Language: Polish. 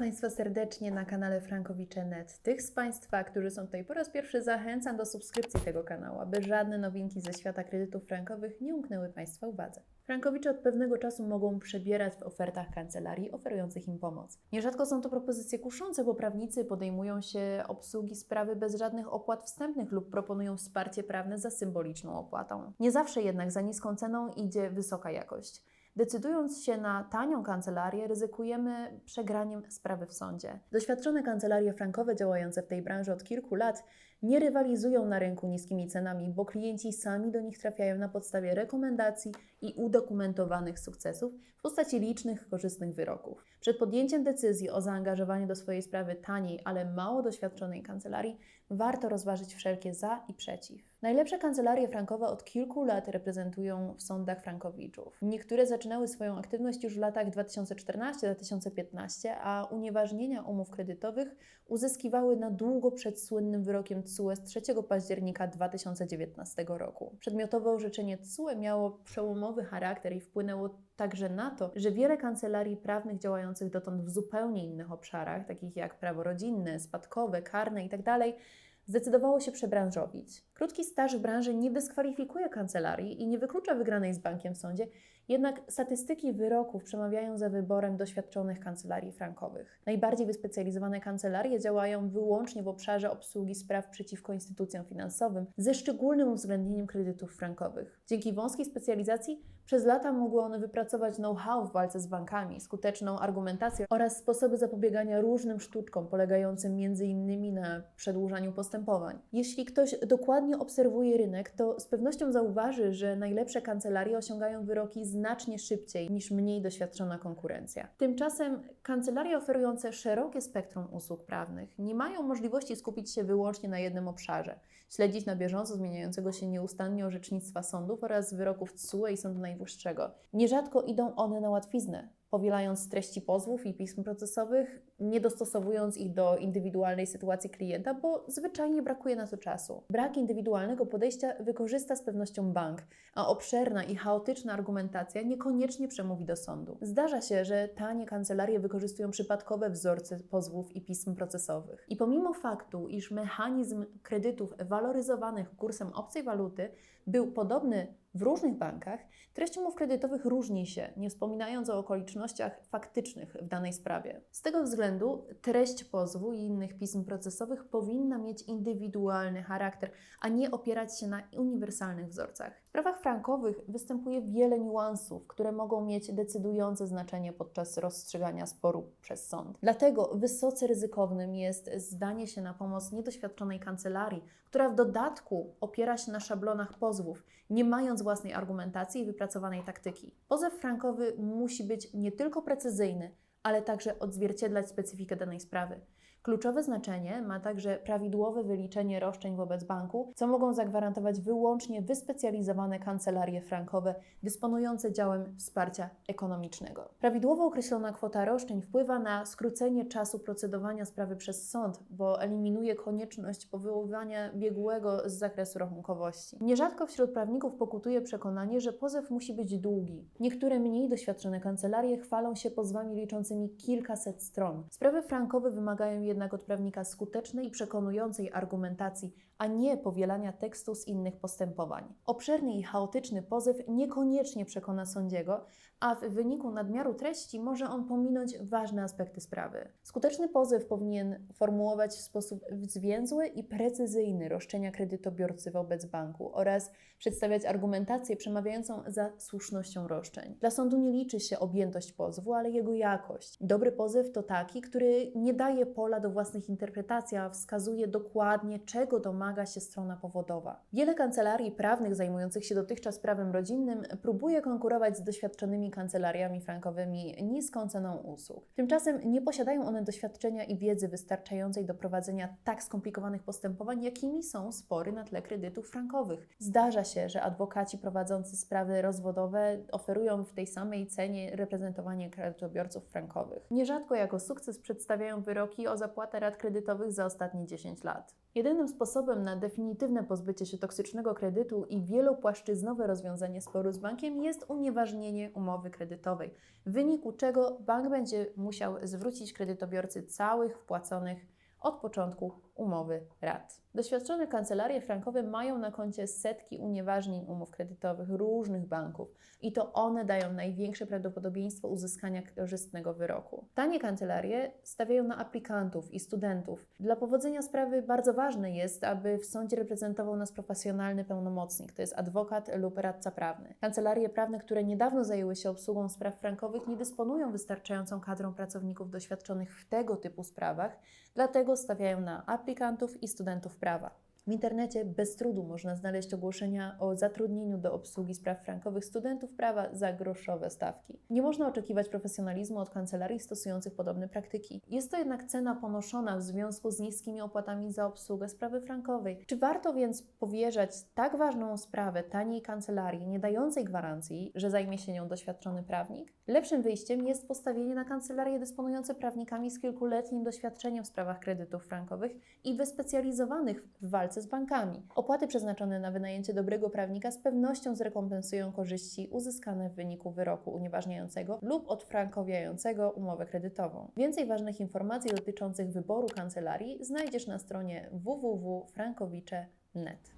Państwa serdecznie na kanale Frankowicze.net. Tych z Państwa, którzy są tutaj po raz pierwszy, zachęcam do subskrypcji tego kanału, aby żadne nowinki ze świata kredytów frankowych nie umknęły Państwa uwadze. Frankowicze od pewnego czasu mogą przebierać w ofertach kancelarii oferujących im pomoc. Nierzadko są to propozycje kuszące, bo prawnicy podejmują się obsługi sprawy bez żadnych opłat wstępnych lub proponują wsparcie prawne za symboliczną opłatą. Nie zawsze jednak za niską ceną idzie wysoka jakość. Decydując się na tanią kancelarię, ryzykujemy przegraniem sprawy w sądzie. Doświadczone kancelarie frankowe działające w tej branży od kilku lat nie rywalizują na rynku niskimi cenami, bo klienci sami do nich trafiają na podstawie rekomendacji i udokumentowanych sukcesów w postaci licznych, korzystnych wyroków. Przed podjęciem decyzji o zaangażowaniu do swojej sprawy taniej, ale mało doświadczonej kancelarii, warto rozważyć wszelkie za i przeciw. Najlepsze kancelarie frankowe od kilku lat reprezentują w sądach frankowiczów. Niektóre zaczynały swoją aktywność już w latach 2014-2015, a unieważnienia umów kredytowych uzyskiwały na długo przed słynnym wyrokiem TSUE z 3 października 2019 roku. Przedmiotowe orzeczenie TSUE miało przełomowy charakter i wpłynęło także na to, że wiele kancelarii prawnych działających dotąd w zupełnie innych obszarach, takich jak prawo rodzinne, spadkowe, karne itd., zdecydowało się przebranżowić. Krótki staż w branży nie dyskwalifikuje kancelarii i nie wyklucza wygranej z bankiem w sądzie, jednak statystyki wyroków przemawiają za wyborem doświadczonych kancelarii frankowych. Najbardziej wyspecjalizowane kancelarie działają wyłącznie w obszarze obsługi spraw przeciwko instytucjom finansowym, ze szczególnym uwzględnieniem kredytów frankowych. Dzięki wąskiej specjalizacji przez lata mogły one wypracować know-how w walce z bankami, skuteczną argumentację oraz sposoby zapobiegania różnym sztuczkom polegającym m.in. na przedłużaniu postępowań. Jeśli ktoś dokładnie obserwuje rynek, to z pewnością zauważy, że najlepsze kancelarie osiągają wyroki znacznie szybciej niż mniej doświadczona konkurencja. Tymczasem kancelarie oferujące szerokie spektrum usług prawnych nie mają możliwości skupić się wyłącznie na jednym obszarze, śledzić na bieżąco zmieniającego się nieustannie orzecznictwa sądów oraz wyroków TSUE i Sądu Najwyższego. Nierzadko idą one na łatwiznę, powielając treści pozwów i pism procesowych, nie dostosowując ich do indywidualnej sytuacji klienta, bo zwyczajnie brakuje na to czasu. Brak indywidualnego podejścia wykorzysta z pewnością bank, a obszerna i chaotyczna argumentacja niekoniecznie przemówi do sądu. Zdarza się, że tanie kancelarie wykorzystują przypadkowe wzorce pozwów i pism procesowych. I pomimo faktu, iż mechanizm kredytów waloryzowanych kursem obcej waluty był podobny w różnych bankach, treść umów kredytowych różni się, nie wspominając o okolicznościach faktycznych w danej sprawie. Z tego względu treść pozwu i innych pism procesowych powinna mieć indywidualny charakter, a nie opierać się na uniwersalnych wzorcach. W prawach frankowych występuje wiele niuansów, które mogą mieć decydujące znaczenie podczas rozstrzygania sporu przez sąd. Dlatego wysoce ryzykownym jest zdanie się na pomoc niedoświadczonej kancelarii, która w dodatku opiera się na szablonach pozwów, nie mając własnej argumentacji i wypracowanej taktyki. Pozew frankowy musi być nie tylko precyzyjny, ale także odzwierciedlać specyfikę danej sprawy. Kluczowe znaczenie ma także prawidłowe wyliczenie roszczeń wobec banku, co mogą zagwarantować wyłącznie wyspecjalizowane kancelarie frankowe dysponujące działem wsparcia ekonomicznego. Prawidłowo określona kwota roszczeń wpływa na skrócenie czasu procedowania sprawy przez sąd, bo eliminuje konieczność powoływania biegłego z zakresu rachunkowości. Nierzadko wśród prawników pokutuje przekonanie, że pozew musi być długi. Niektóre mniej doświadczone kancelarie chwalą się pozwami liczącymi kilkaset stron. Sprawy frankowe wymagają jednak od prawnika skutecznej i przekonującej argumentacji, a nie powielania tekstu z innych postępowań. Obszerny i chaotyczny pozew niekoniecznie przekona sądziego, a w wyniku nadmiaru treści może on pominąć ważne aspekty sprawy. Skuteczny pozew powinien formułować w sposób zwięzły i precyzyjny roszczenia kredytobiorcy wobec banku oraz przedstawiać argumentację przemawiającą za słusznością roszczeń. Dla sądu nie liczy się objętość pozwu, ale jego jakość. Dobry pozew to taki, który nie daje pola do własnych interpretacji, a wskazuje dokładnie, czego domaga się strona powodowa. Wiele kancelarii prawnych zajmujących się dotychczas prawem rodzinnym próbuje konkurować z doświadczonymi kancelariami frankowymi niską ceną usług. Tymczasem nie posiadają one doświadczenia i wiedzy wystarczającej do prowadzenia tak skomplikowanych postępowań, jakimi są spory na tle kredytów frankowych. Zdarza się, że adwokaci prowadzący sprawy rozwodowe oferują w tej samej cenie reprezentowanie kredytobiorców frankowych. Nierzadko jako sukces przedstawiają wyroki o zapłatę rat kredytowych za ostatnie 10 lat. Jedynym sposobem na definitywne pozbycie się toksycznego kredytu i wielopłaszczyznowe rozwiązanie sporu z bankiem jest unieważnienie umowy kredytowej, w wyniku czego bank będzie musiał zwrócić kredytobiorcy całych wpłaconych od początku umowy rat. Doświadczone kancelarie frankowe mają na koncie setki unieważnień umów kredytowych różnych banków i to one dają największe prawdopodobieństwo uzyskania korzystnego wyroku. Tanie kancelarie stawiają na aplikantów i studentów. Dla powodzenia sprawy bardzo ważne jest, aby w sądzie reprezentował nas profesjonalny pełnomocnik, to jest adwokat lub radca prawny. Kancelarie prawne, które niedawno zajęły się obsługą spraw frankowych, nie dysponują wystarczającą kadrą pracowników doświadczonych w tego typu sprawach, dlatego stawiają na aplikantów i studentów prawa. W internecie bez trudu można znaleźć ogłoszenia o zatrudnieniu do obsługi spraw frankowych studentów prawa za groszowe stawki. Nie można oczekiwać profesjonalizmu od kancelarii stosujących podobne praktyki. Jest to jednak cena ponoszona w związku z niskimi opłatami za obsługę sprawy frankowej. Czy warto więc powierzać tak ważną sprawę taniej kancelarii, nie dającej gwarancji, że zajmie się nią doświadczony prawnik? Lepszym wyjściem jest postawienie na kancelarie dysponujące prawnikami z kilkuletnim doświadczeniem w sprawach kredytów frankowych i wyspecjalizowanych w walce z bankami. Opłaty przeznaczone na wynajęcie dobrego prawnika z pewnością zrekompensują korzyści uzyskane w wyniku wyroku unieważniającego lub odfrankowiającego umowę kredytową. Więcej ważnych informacji dotyczących wyboru kancelarii znajdziesz na stronie www.frankowicze.net.